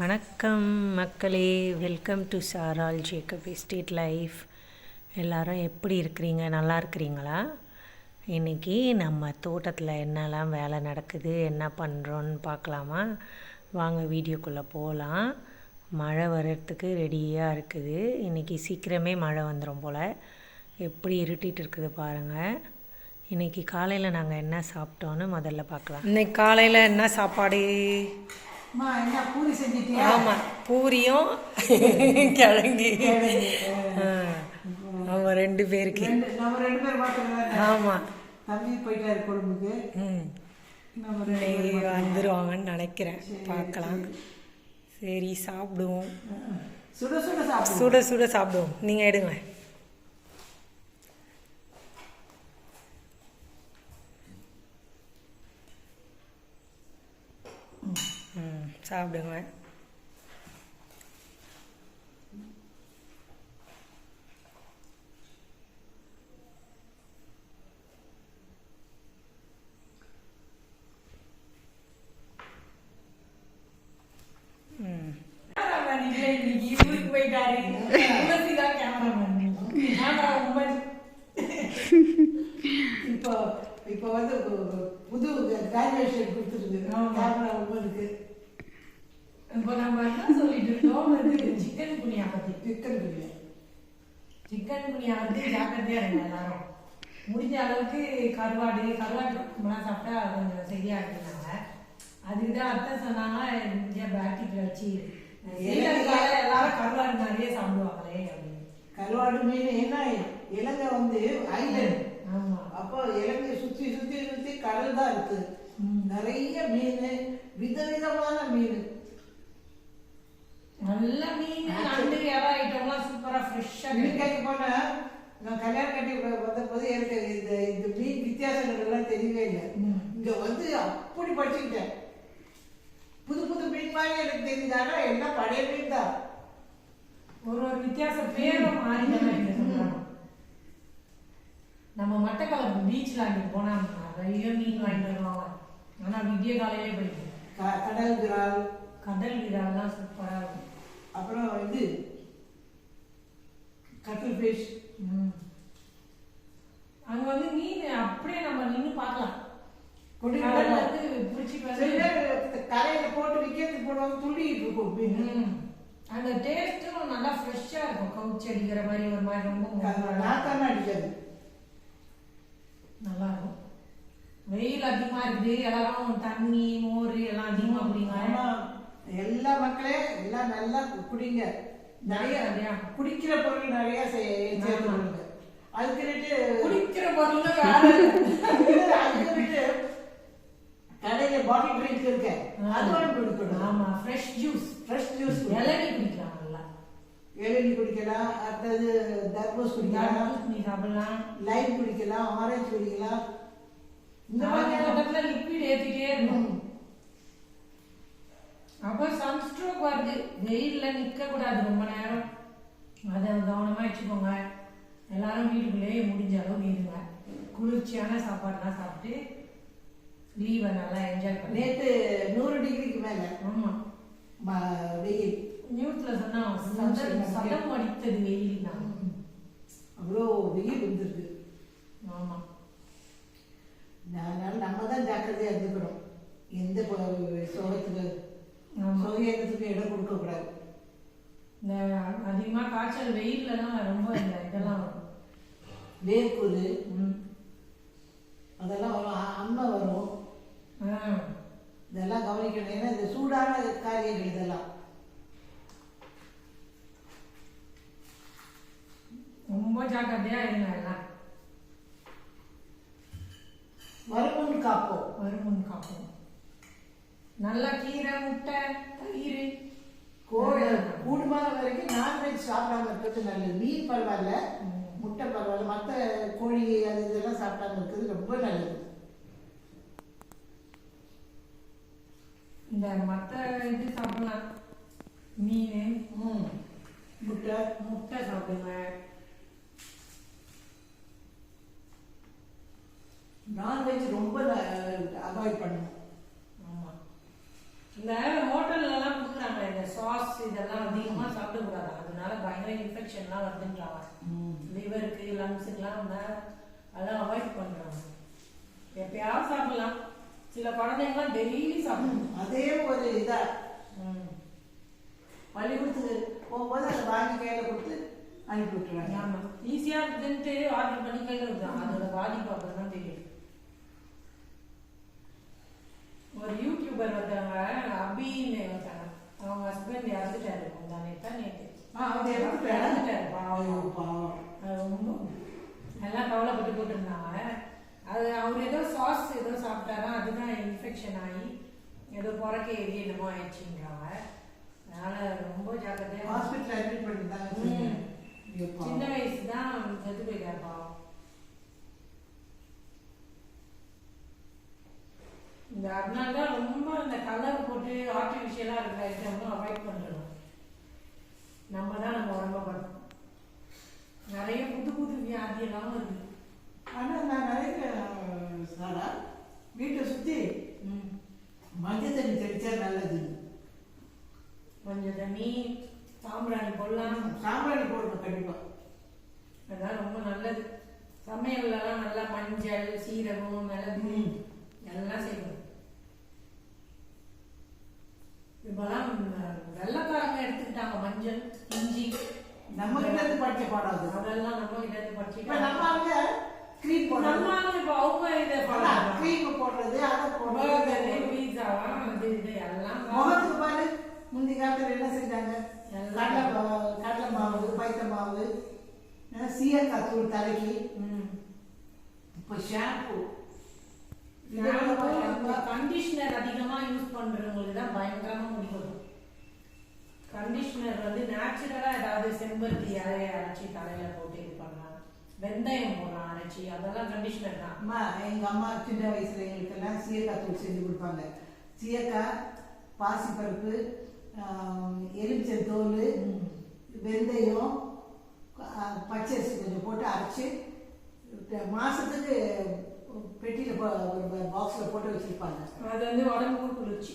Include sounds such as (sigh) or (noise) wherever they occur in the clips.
வணக்கம் மக்களே. Welcome to சாரால் ஜேக்கப் எஸ்டேட் லைஃப் எல்லாரும் எப்படி இருக்கிறீங்க? நல்லா இருக்கிறீங்களா? இன்றைக்கி நம்ம தோட்டத்தில் என்னெல்லாம் வேலை நடக்குது என்ன பண்ணுறோன்னு பார்க்கலாமா? வாங்க வீடியோக்குள்ளே போகலாம் மழை வர்றதுக்கு ரெடியாக இருக்குது. இன்றைக்கி சீக்கிரமே மழை வந்துடும் போல். எப்படி இருட்டிகிட்டு இருக்குது பாருங்கள் இன்றைக்கி காலையில் நாங்கள் என்ன சாப்பிட்டோன்னு முதல்ல பார்க்கலாம். இன்றைக்கி காலையில் என்ன சாப்பாடு? ஆமாம் பூரியும் கிழங்கு. ஆ, அவங்க ரெண்டு பேருக்கு. ரெண்டு நம்ம ரெண்டு பேர் பார்த்துருந்தோம் ஆமாம் தம்பி போயிட்டாரு கொழும்புக்கு. ம். நம்ம ரெண்டு பேர் இன்னைக்கு வந்துடுவாங்கன்னு நினைக்கிறேன். பார்க்கலாம். சரி சாப்பிடுவோம். சுட சுட சாப்பிடுவோம். சுட சுட சாப்பிடுவோம். நீங்கள் எடுங்க ம் சாப்பிடுங்க ம் கேமராமேன் இல்லை இன்னைக்கு ஊருக்கு போயிட்டாரு உமசி தான் கேமராமேன் கேமரா உமன் (laughs) இப்போ இப்போ வந்து புது கிராஜுவேஷன் கொடுத்துருக்கு கேமரா உமனுக்கு இப்போ நம்ம என்ன சொல்லிட்டு இருக்கோம் சிக்கன் குனியா பத்தி சிக்கன் பிரியாணி சிக்கன் குனியா வந்து ஜாக்கிரதையா இருங்க எல்லாரும் முடிஞ்ச அளவுக்கு கருவாடு கருவாடு குழம்புலாம் சாப்பிட்டா கொஞ்சம் சரியா இருக்குனாங்க அதுக்கு தான் அத்தை சொன்னாங்க இங்கே பேட்டிக்கில் வச்சு எல்லாரும் கருவாடு மாதிரியே சாப்பிடுவாங்களே அப்படின்னு கருவாடு மீன் என்ன இலங்கை வந்து ஐலண்ட் ஆமா. அப்போ இலங்கை சுத்தி சுத்தி சுத்தி கடல் தான் இருக்கு. நிறைய மீன் விதவிதமான மீன். நல்ல மீன் நண்டு இறா ஐட்டம்லாம் சூப்பரா ஃப்ரெஷ்ஷா இன்னைக்கு போனா நான் கல்யாணம் கட்டி வ- வந்த போது எனக்கு இந்த இந்த மீன் வித்தியாசங்கள் எல்லாம் தெரியவே இல்லை. இங்க வந்து அப்படி படிச்சுக்கிட்டேன். புது புது மீன் மாதிரி எனக்கு தெரியுது. ஆனா எல்லாம் பழைய மீன் தான். ஒரு ஒரு வித்தியாச பேரும் மாறி. நம்ம மட்டக்களப்பு பீச்ல அன்னைக்கு போனா நிறைய மீன் வாங்கிட்டு வருவாங்க. ஆனா விடிய காலையிலே போயிட்டு கடல் விரால் கடல் விழாலாம் சூப்பரா இருக்கும். அப்புறம் இது கட்டில் ஃபிஷ் ம். அங்க வந்து மீன் அப்படியே நம்ம நின்னு பார்க்கலாம். கடல்ல பிடிச்சிட்டு கரையில போட்டு விற்கிறதுக்கு போடுவாங்க துள்ளிட்டு இருக்கும். அந்த டேஸ்ட்டும் நல்லா ஃப்ரெஷ்ஷா இருக்கும். கவுச்சி அடிக்கிற மாதிரி ஒரு மாதிரி ரொம்ப அடிக்காது நல்லா இருக்கும். வெயில் அதிகமா இருக்குது. எல்லாரும் தண்ணி மோர் எல்லாம் அதிகமா குடிங்க. எல்லா மக்களே எல்லாம் நல்லா குடிங்க. நிறைய. குடிக்கிற பொருள் நிறைய சே- சேர்த்துக்கொள்ளுங்க. அதுக்குன்னுட்டு குடிக்கிற பொருள் அதுக்குன்னுட்டு கடையில பாட்டில் ட்ரிங்க் இருக்கு. அது வாங்கி குடிக்கணும். ஆமா ஃப்ரெஷ் ஜூஸ் ஃப்ரெஷ் ஜூஸ் இளநீ குடிக்கலாம் நல்லா. இளநீ குடிக்கலாம். அடுத்தது தர்பூஸ் குடிக்கலாம். சாப்பிடலாம். லைம் குடிக்கலாம். ஆரஞ்சு குடிக்கலாம். இந்த மாதிரி பக்கத்துல லிக்விட் ஏத்திட்டே இருக்கணும். அப்போ சன்ஸ்ட்ரோக் வருது. வெயில்ல நிக்க கூடாது ரொம்ப நேரம். அதை கவனமா வச்சுக்கோங்க. எல்லாரும் வீட்டுக்குள்ளேயே முடிஞ்ச அளவுக்கு இருங்க. குளிர்ச்சியான சாப்பாடுலாம் சாப்பிட்டு லீவை நல்லா என்ஜாய் பண்ணி நேத்து நூறு டிகிரிக்கு மேல. ஆமா. ம- வெயில். நியூஸ்ல சொன்னா சதம் அடித்தது வெயில் தான் அவ்வளோ வெயில் வந்துருக்கு ஆமா. அதனால நம்ம தான் ஜாக்கிரதையா இருந்துக்கணும். எந்த சோகத்துக்கு ஆமா. சோகத்துக்கு இடம் கொடுக்க கூடாது. இந்த அதிகமா காய்ச்சல் வெயில்லலாம் ரொம்ப இந்த இதெல்லாம் வரும். வேர்க்குரு ம். அதெல்லாம் வரும். அம்மை வரும். இதெல்லாம் கவனிக்கணும். ஏன்னா இது சூடான காரியங்கள் இதெல்லாம். ரொம்ப ஜாக்கிரதையா இருங்க. முட்டை தயிர் கோழி. கூடுமான வரைக்கும் நான்வெஜ் சாப்பிடாம இருக்கிறது நல்லது. மீன் பரவாயில்ல முட்டை பரவாயில்ல. மற்ற கோழி அது இதெல்லாம் சாப்பிடாம இருக்கிறது ரொம்ப நல்லது. இந்த மற்ற இது சாப்பிடலாம். மீன். முட்டை. முட்டை சாப்பிடுங்க நான்வெஜ் ரொம்ப அவாய்ட் பண்ணணும் ஆமா இந்த ஹோட்டல்ல எல்லாம் கொடுக்குறாங்க இந்த அதெல்லாம் அதிகமா சாப்பிடக்கூடாது அதனால பயங்கர இன்ஃபெக்ஷன்லாம் வருதுன்றாங்க லிவருக்கு அதெல்லாம் அவாய்ட் பண்றாங்க. எப்பயாவது சாப்பிடலாம். சில குழந்தைங்கலாம் டெய்லி சாப்பிடணும். அதே ஒரு இதா. ம். பள்ளிக்கூடத்துக்கு போகும்போது அதை வாங்கி கையில கொடுத்து அனுப்பி விட்டுருவாங்க. ஆமா. ஈஸியா இருக்குதுன்ட்டு ஆர்டர் பண்ணி கையில விடுறாங்க அதோட பாதிப்பு அப்புறம் தான் தெரியும். ஒரு யூடியூபர் ஒருத்தவங்க அபின்னு ஒருத்தவங்க அவங்க ஹஸ்பண்ட் இறந்துட்டாரு. முந்தானே தான் நேற்று ஆ, அவர் இறந்துட்டாரா? பாவம். பாவம். ரொம்ப எல்லாம் கவலைப்பட்டு போட்டிருந்தாங்க. அது அவர் ஏதோ சாஸ் ஏதோ சாப்பிட்டாரா? அதுதான் இன்ஃபெக்ஷன் ஆகி ஏதோ புறக்க ஏறி என்னமோ ஆயிடுச்சுன்றாங்க அதனால ரொம்ப ஜாக்கிரதையா ஹாஸ்பிட்டல் அட்மிட் பாவம். சின்ன வயசு தான் செத்து போயிட்டார் பாவம். இந்த அதனால தான் ரொம்ப இந்த கலர் போட்டு ஆர்டிஃபிஷியலாக இருக்கிற ஐட்டம்லாம் அவாய்ட் பண்ணுறோம் நம்ம தான் நம்ம உடம்ப பார்க்கணும் நிறைய புது புது வியாதி எல்லாம் வருது. ஆனா நான் நினைக்கிறேன் சாரா வீட்டை சுத்தி ம். மஞ்சள் தண்ணி தெளிச்சா நல்லது. மஞ்சள் தண்ணி சாம்பிராணி போடலாம். சாம்பிராணி போடணும் கண்டிப்பா. அதான் ரொம்ப நல்லது. சமையல்லாம் நல்லா மஞ்சள் சீரகம் மிளகு. எல்லாம் செய்யணும். இப்பெல்லாம் வெள்ளக்காரங்க எடுத்துக்கிட்டாங்க மஞ்சள் இஞ்சி. நம்ம கிட்ட இருந்து படிச்ச பாடம் அது. அதெல்லாம் நம்ம கிட்ட இருந்து படிச்சுக்கிட்டாங்க நம்ம அங்க கிரீம் போடுறது. நம்ம ஆளுங்க இப்ப அவங்க இதை பண்ணுறாங்க கிரீம் போடுறது அதை போடுறது. பீஸாவா அது இது எல்லாம் முகத்துக்கு பாரு. முந்தி காலத்துல என்ன செஞ்சாங்க. கடலை கடலை மாவு பைத்த மாவு சீயக்காய் தூள் தலைக்கு. ம். இப்போ ஷாம்பு கண்டிஷனர் அதிகமா யூஸ் பண்றவங்களுக்கு தான் பயங்கரமா முடி வரும் கண்டிஷனர் வந்து நேச்சுரலா ஏதாவது செம்பருத்தி இலைய அரைச்சி தலையில போட்டு இது பண்ணலாம். வெந்தயம் போடலாம் அரைச்சி. அதெல்லாம் கண்டிஷனர் தான். அம்மா எங்க அம்மா சின்ன வயசுல எங்களுக்கெல்லாம் சீயக்காய் தூள் செஞ்சு கொடுப்பாங்க. சீயக்காய் பாசிப்பருப்பு ஆஹ், எலுமிச்சந்தோல் வெந்தயம் பச்சரிசி கொஞ்சம் போட்டு அரைச்சி மாசத்துக்கு பெட்டியில் பாக்ஸில் போட்டு வச்சிருப்பாங்க. அது வந்து உடம்புக்கு குளிர்ச்சி.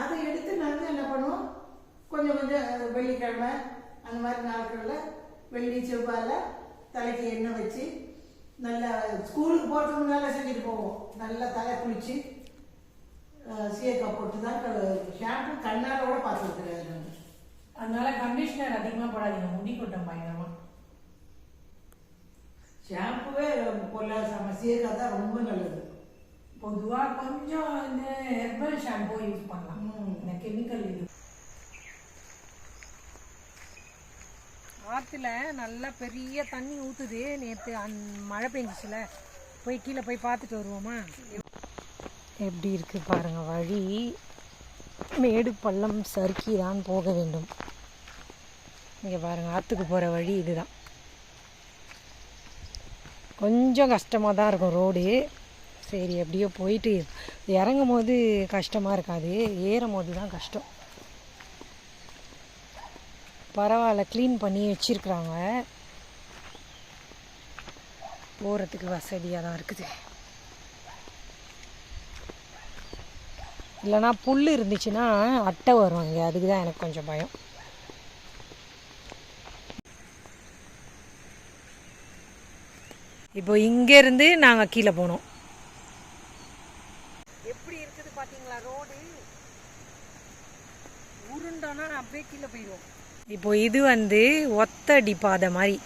அதை எடுத்து நாங்கள் என்ன பண்ணுவோம்? கொஞ்சம் கொஞ்சம் வெள்ளிக்கிழமை அந்த மாதிரி நாட்களில் வெள்ளி செவ்வாயில் தலைக்கு எண்ணெய் வச்சு நல்லா ஸ்கூலுக்கு போகிறதுக்கு முன்னால் செஞ்சுட்டு போவோம். நல்லா தலை குளிச்சு அஹ், சீயக்காய் போட்டு தான் ஷாம்பு கண்ணால் கூட பார்த்துருக்குறேன் நான் அதனால கண்டிஷனர் அதிகமா போடாதீங்க. முடி கொட்டம் பயங்கரமா. ஷாம்புவே பொல்லாசாம சீயக்காய் தான் ரொம்ப நல்லது. பொதுவா கொஞ்சம் இந்த ஹெர்பல் ஷாம்பு யூஸ் பண்ணலாம். இந்த கெமிக்கல் இது. ஆற்றுல நல்லா பெரிய தண்ணி ஊற்றுது நேற்று அந் மழை பெஞ்சிச்சுல. போய் கீழே போய் பார்த்துட்டு வருவோமா? எப்படி இருக்குது பாருங்கள் வழி. மேடு பள்ளம் சறுக்கி தான் போக வேண்டும். இங்கே பாருங்கள் ஆற்றுக்கு போகிற வழி இதுதான். கொஞ்சம் கஷ்டமாக தான் இருக்கும் ரோடு. சரி எப்படியோ போயிட்டு இறங்கும் போது கஷ்டமாக இருக்காது. ஏறும் போது தான் கஷ்டம். பரவாயில்ல க்ளீன் பண்ணி வச்சிருக்கிறாங்க. போகிறதுக்கு வசதியாக தான் இருக்குது. இல்லைன்னா புல் இருந்துச்சுன்னா அட்டை வரும் இங்கே அதுக்கு தான் எனக்கு கொஞ்சம் பயம். இப்போ இங்கேருந்து நாங்கள் கீழே போனோம். எப்படி இருக்குது பார்த்தீங்களா ரோடு. உருண்டோன்னா அப்படியே கீழே போயிடுவோம் இப்போ இது வந்து ஒத்தடி பாதை மாதிரி.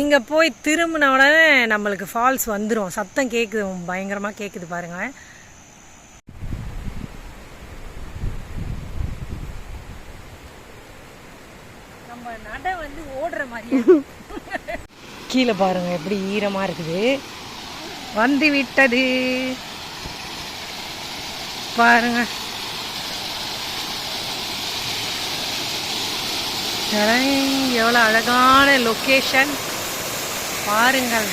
இங்கே போய் திரும்பின உடனே நம்மளுக்கு ஃபால்ஸ் வந்துடும் சத்தம் கேட்குது பயங்கரமாக கேட்குது பாருங்க நம்ம நட வந்து ஓடுற மாதிரி (laughs) கீழே பாருங்க எப்படி ஈரமாக இருக்குது. வந்து விட்டது. பாருங்க. எவ்வளோ அழகான லொக்கேஷன் பாருங்கள்.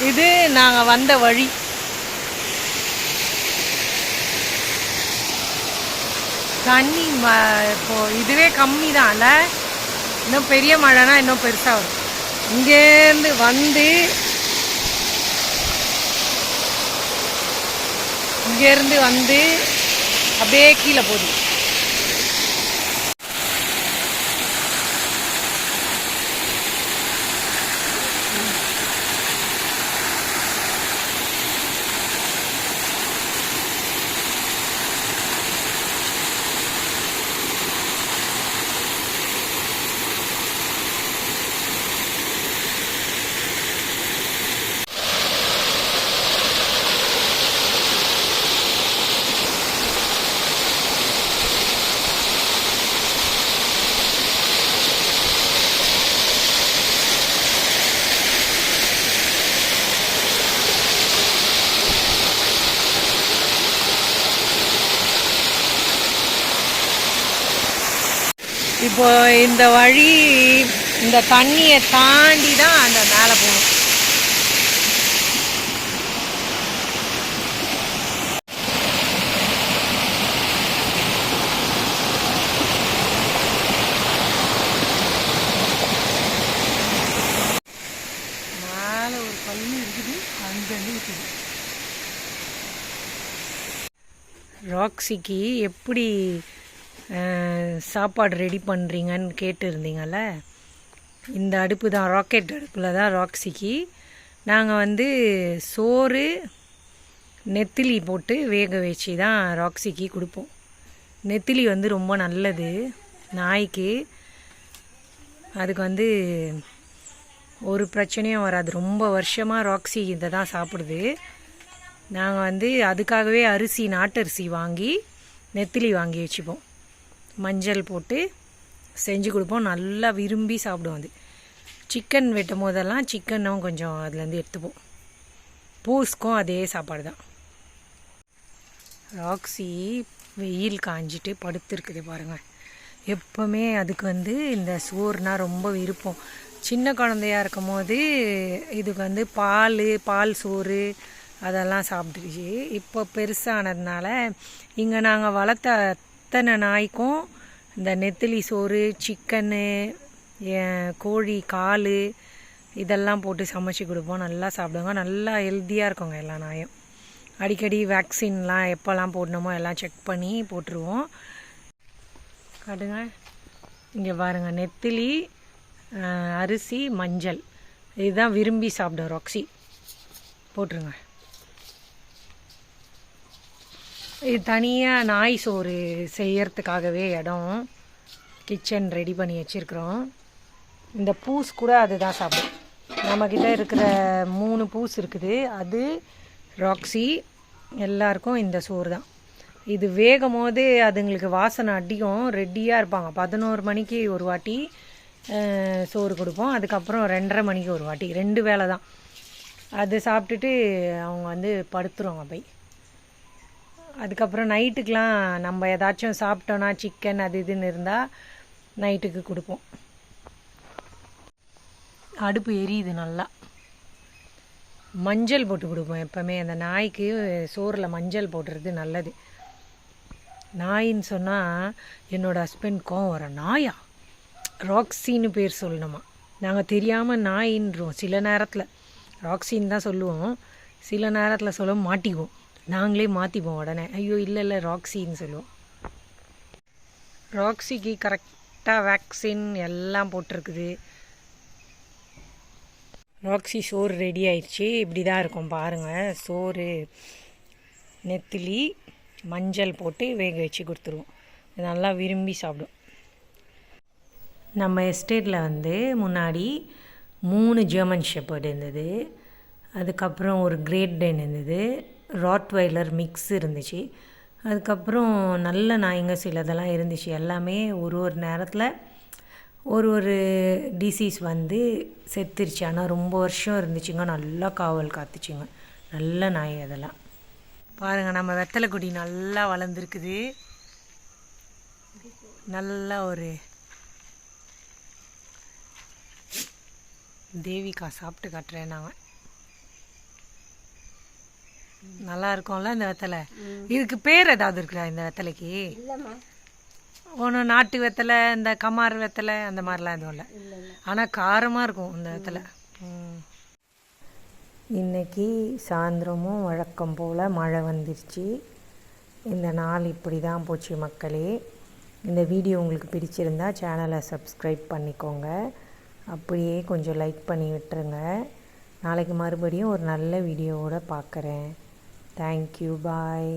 இது நாங்கள் வந்த வழி. தண்ணி ம- இப்போ இதுவே கம்மி தான்ல இன்னும் பெரிய மழைனா இன்னும் பெருசாக வரும். இங்கேருந்து வந்து இங்கேருந்து வந்து அப்படியே கீழே போகுது. இப்போ இந்த வழி இந்த தண்ணியை தாண்டி தான் அந்த மேலே போகணும். மேலே ஒரு பள்ளி இருக்குது ராக்ஸிக்கு எப்படி சாப்பாடு ரெடி பண்ணுறீங்கன்னு கேட்டுருந்தீங்கல்ல? இந்த அடுப்பு தான் ராக்கெட் அடுப்பில் தான் ராக்ஸிக்கு நாங்கள் வந்து சோறு நெத்திலி போட்டு வேக வச்சு தான் ராக்ஸிக்கு கொடுப்போம். நெத்திலி வந்து ரொம்ப நல்லது நாய்க்கு. அதுக்கு வந்து ஒரு பிரச்சனையும் வராது. ரொம்ப வருஷமாக ராக்ஸி இதை தான் சாப்பிடுது. நாங்கள் வந்து அதுக்காகவே அரிசி நாட்டரிசி வாங்கி நெத்திலி வாங்கி வச்சுப்போம். மஞ்சள் போட்டு செஞ்சு கொடுப்போம். நல்லா விரும்பி சாப்பிடுவோம் அது. சிக்கன் வெட்டும் போதெல்லாம் சிக்கனும் கொஞ்சம் அதுலேருந்து எடுத்துப்போம். பூஸ்க்கும் அதே சாப்பாடு தான். ராக்ஸி வெயில் காஞ்சிட்டு படுத்துருக்குது பாருங்கள் எப்போவுமே அதுக்கு வந்து இந்த சோறுனா ரொம்ப விருப்பம். சின்ன குழந்தையா இருக்கும் போது இதுக்கு வந்து பால் பால் சோறு அதெல்லாம் சாப்பிட்டுருச்சு இப்போ பெருசானதுனால இங்கே நாங்கள் வளர்த்த அத்தனை நாய்க்கும் இந்த நெத்திலி சோறு சிக்கனு கோழி கால் இதெல்லாம் போட்டு சமைச்சு கொடுப்போம். நல்லா சாப்பிடுவாங்க. நல்லா ஹெல்த்தியாக இருக்குங்க எல்லா நாயும். அடிக்கடி வேக்சின்லாம் எப்போல்லாம் போடணுமோ எல்லாம் செக் பண்ணி போட்டுருவோம். காட்டுங்க. இங்கே பாருங்கள் நெத்திலி அரிசி மஞ்சள். இதுதான் விரும்பி சாப்பிடும் ரொக்ஸி போட்டுருங்க. இது தனியாக நாய் சோறு செய்யறதுக்காகவே இடம் கிச்சன் ரெடி பண்ணி வச்சுருக்குறோம். இந்த பூஸ் கூட அதுதான் சாப்பிடும். நம்மக்கிட்ட இருக்கிற மூணு பூஸ் இருக்குது. அது ராக்ஸி எல்லாருக்கும் இந்த சோறு தான். இது வேகும் போது அதுங்களுக்கு வாசனை அடிக்கும் ரெடியாக இருப்பாங்க. பதினோரு மணிக்கு ஒரு வாட்டி சோறு கொடுப்போம். அதுக்கப்புறம் ரெண்டரை மணிக்கு ஒரு வாட்டி. ரெண்டு வேலை தான். அது சாப்பிட்டுட்டு அவங்க வந்து படுத்துருவாங்க போய். அதுக்கப்புறம் நைட்டுக்கெலாம் நம்ம ஏதாச்சும் சாப்பிட்டோன்னா சிக்கன் அது இதுன்னு இருந்தால் நைட்டுக்கு கொடுப்போம். அடுப்பு எரியுது நல்லா. மஞ்சள் போட்டு கொடுப்போம் எப்போவுமே. அந்த நாய்க்கு சோறில் மஞ்சள் போடுறது நல்லது. நாயின்னு சொன்னால் என்னோடய ஹஸ்பண்ட் கோவம் வர நாயா? ராக்ஸின்னு பேர் சொல்லணுமா. நாங்கள் தெரியாமல் நாயின்றோம். சில நேரத்தில். ராக்ஸின்னு தான் சொல்லுவோம். சில நேரத்தில் சொல்ல மாட்டிக்குவோம். நாங்களே மாற்றிப்போம் உடனே. ஐயோ இல்லை இல்லை ராக்ஸின்னு சொல்லுவோம். ராக்ஸிக்கு கரெக்டாக வேக்சின் எல்லாம் போட்டிருக்குது. ராக்ஸி சோறு ரெடி ஆயிடுச்சு இப்படி தான் இருக்கும் பாருங்கள் சோறு நெத்திலி மஞ்சள் போட்டு வேக வச்சு கொடுத்துருவோம். நல்லா விரும்பி சாப்பிடும். நம்ம எஸ்டேட்டில் வந்து முன்னாடி மூணு ஜெர்மன் ஷெப்பர்ட் இருந்தது. அதுக்கப்புறம் ஒரு கிரேட் டென் இருந்தது. ராட்வைலர் மிக்ஸ் இருந்துச்சு. அதுக்கப்புறம் நல்ல நாய்ங்க சிலதெல்லாம் இருந்துச்சு. எல்லாமே ஒரு ஒரு நேரத்தில் ஒரு ஒரு டிசீஸ் வந்து செத்துருச்சு. ஆனால் ரொம்ப வருஷம் இருந்துச்சுங்க. நல்லா காவல் காத்துச்சுங்க. நல்ல நாய் அதெல்லாம். பாருங்கள் நம்ம வெத்தலை கொடி நல்லா வளர்ந்துருக்குது. நல்லா ஒரு தேவிகா சாப்பிட்டு காட்டுறேன் நாங்கள் நல்லா இருக்கும்ல இந்த வெத்தலை? இதுக்கு பேர் ஏதாவது இருக்குதா இந்த வெத்தலைக்கு? ஒன்று நாட்டு வெத்தலை இந்த கமார் வெத்தலை அந்த மாதிரிலாம் எதுவும் இல்லை. ஆனால் காரமாக இருக்கும் இந்த வெத்தலை. ம். இன்னைக்கு சாயந்தரமும் வழக்கம் போல் மழை வந்துருச்சு. இந்த நாள் இப்படி தான் போச்சு மக்களே. இந்த வீடியோ உங்களுக்கு பிடிச்சிருந்தா சேனலை சப்ஸ்கிரைப் பண்ணிக்கோங்க. அப்படியே கொஞ்சம் லைக் பண்ணி விட்டுருங்க. நாளைக்கு மறுபடியும் ஒரு நல்ல வீடியோவோட பார்க்குறேன். Thank you bye